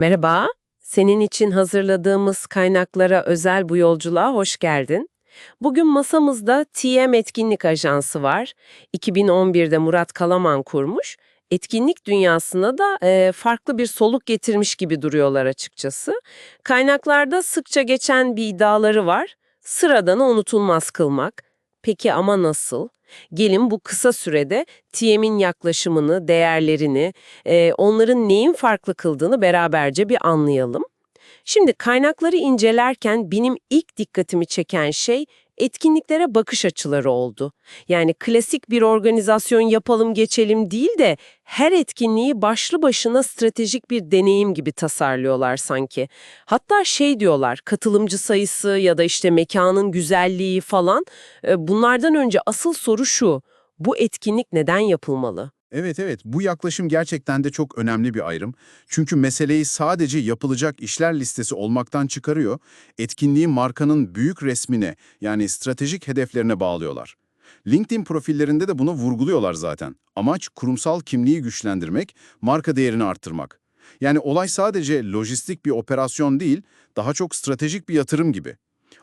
Merhaba, senin için hazırladığımız kaynaklara özel bu yolculuğa hoş geldin. Bugün masamızda TM Etkinlik Ajansı var. 2011'de Murat Kalaman kurmuş. Etkinlik dünyasına da e, farklı bir soluk getirmiş gibi duruyorlar açıkçası. Kaynaklarda sıkça geçen bir iddiaları var. Sıradanı unutulmaz kılmak. Peki ama nasıl? Gelin bu kısa sürede TM'in yaklaşımını, değerlerini, onların neyin farklı kıldığını beraberce bir anlayalım. Şimdi kaynakları incelerken benim ilk dikkatimi çeken şey etkinliklere bakış açıları oldu. Yani klasik bir organizasyon yapalım geçelim değil de her etkinliği başlı başına stratejik bir deneyim gibi tasarlıyorlar sanki. Hatta şey diyorlar katılımcı sayısı ya da işte mekanın güzelliği falan bunlardan önce asıl soru şu bu etkinlik neden yapılmalı? Evet evet bu yaklaşım gerçekten de çok önemli bir ayrım. Çünkü meseleyi sadece yapılacak işler listesi olmaktan çıkarıyor, etkinliği markanın büyük resmine yani stratejik hedeflerine bağlıyorlar. LinkedIn profillerinde de bunu vurguluyorlar zaten. Amaç kurumsal kimliği güçlendirmek, marka değerini arttırmak. Yani olay sadece lojistik bir operasyon değil, daha çok stratejik bir yatırım gibi.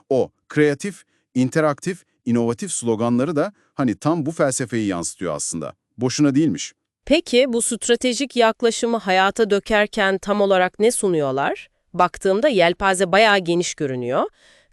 O, kreatif, interaktif, inovatif sloganları da hani tam bu felsefeyi yansıtıyor aslında. Boşuna değilmiş. Peki bu stratejik yaklaşımı hayata dökerken tam olarak ne sunuyorlar? Baktığımda yelpaze bayağı geniş görünüyor.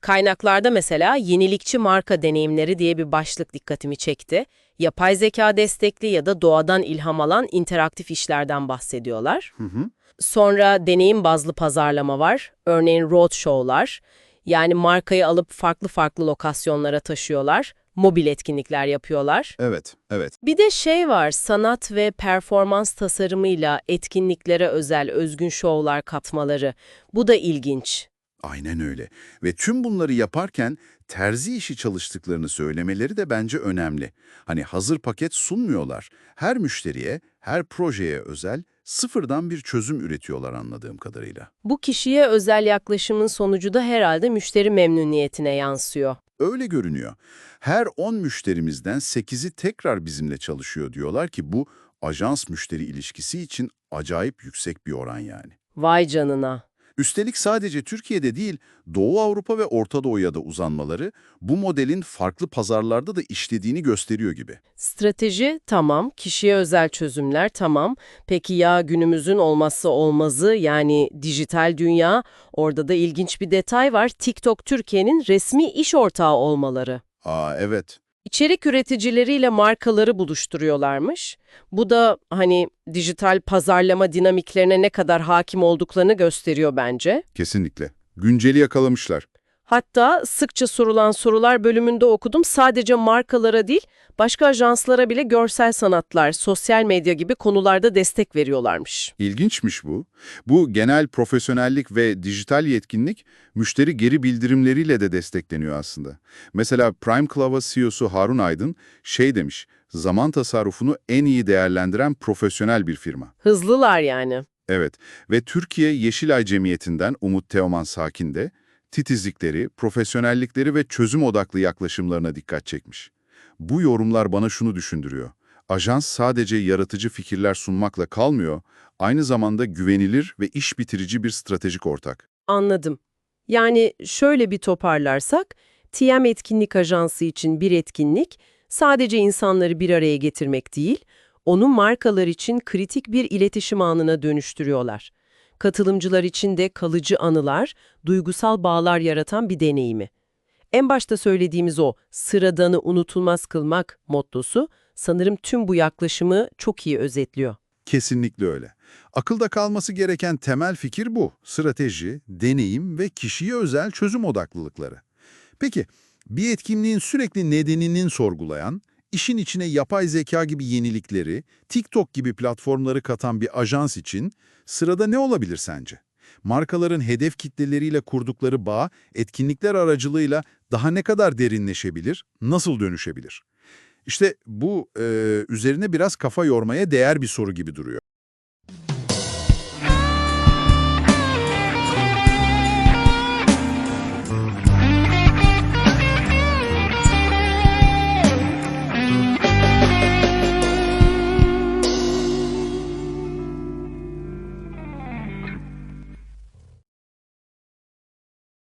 Kaynaklarda mesela yenilikçi marka deneyimleri diye bir başlık dikkatimi çekti. Yapay zeka destekli ya da doğadan ilham alan interaktif işlerden bahsediyorlar. Hı hı. Sonra deneyim bazlı pazarlama var. Örneğin roadshow'lar. Yani markayı alıp farklı farklı lokasyonlara taşıyorlar. Mobil etkinlikler yapıyorlar. Evet, evet. Bir de şey var, sanat ve performans tasarımıyla etkinliklere özel özgün şovlar katmaları. Bu da ilginç. Aynen öyle. Ve tüm bunları yaparken terzi işi çalıştıklarını söylemeleri de bence önemli. Hani hazır paket sunmuyorlar. Her müşteriye, her projeye özel sıfırdan bir çözüm üretiyorlar anladığım kadarıyla. Bu kişiye özel yaklaşımın sonucu da herhalde müşteri memnuniyetine yansıyor. Öyle görünüyor. Her 10 müşterimizden 8'i tekrar bizimle çalışıyor diyorlar ki bu ajans müşteri ilişkisi için acayip yüksek bir oran yani. Vay canına. Üstelik sadece Türkiye'de değil, Doğu Avrupa ve Orta Doğu'ya da uzanmaları bu modelin farklı pazarlarda da işlediğini gösteriyor gibi. Strateji tamam, kişiye özel çözümler tamam. Peki ya günümüzün olmazsa olmazı yani dijital dünya? Orada da ilginç bir detay var. TikTok Türkiye'nin resmi iş ortağı olmaları. Aa evet, İçerik üreticileriyle markaları buluşturuyorlarmış. Bu da hani dijital pazarlama dinamiklerine ne kadar hakim olduklarını gösteriyor bence. kesinlikle. Günceli yakalamışlar. Hatta sıkça sorulan sorular bölümünde okudum. Sadece markalara değil, başka ajanslara bile görsel sanatlar, sosyal medya gibi konularda destek veriyorlarmış. İlginçmiş bu. Bu genel profesyonellik ve dijital yetkinlik müşteri geri bildirimleriyle de destekleniyor aslında. Mesela Prime Clava CEO'su Harun Aydın şey demiş, zaman tasarrufunu en iyi değerlendiren profesyonel bir firma. Hızlılar yani. Evet ve Türkiye Yeşilay Cemiyeti'nden Umut Teoman Sakin de titizlikleri, profesyonellikleri ve çözüm odaklı yaklaşımlarına dikkat çekmiş. Bu yorumlar bana şunu düşündürüyor. Ajans sadece yaratıcı fikirler sunmakla kalmıyor, aynı zamanda güvenilir ve iş bitirici bir stratejik ortak. Anladım. Yani şöyle bir toparlarsak, TM Etkinlik Ajansı için bir etkinlik sadece insanları bir araya getirmek değil, onu markalar için kritik bir iletişim anına dönüştürüyorlar. Katılımcılar için de kalıcı anılar, duygusal bağlar yaratan bir deneyimi. En başta söylediğimiz o sıradanı unutulmaz kılmak mottosu sanırım tüm bu yaklaşımı çok iyi özetliyor. Kesinlikle öyle. Akılda kalması gereken temel fikir bu. Strateji, deneyim ve kişiye özel çözüm odaklılıkları. Peki, bir etkinliğin sürekli nedeninin sorgulayan, işin içine yapay zeka gibi yenilikleri, TikTok gibi platformları katan bir ajans için sırada ne olabilir sence? Markaların hedef kitleleriyle kurdukları bağ, etkinlikler aracılığıyla daha ne kadar derinleşebilir, nasıl dönüşebilir? İşte bu e, üzerine biraz kafa yormaya değer bir soru gibi duruyor.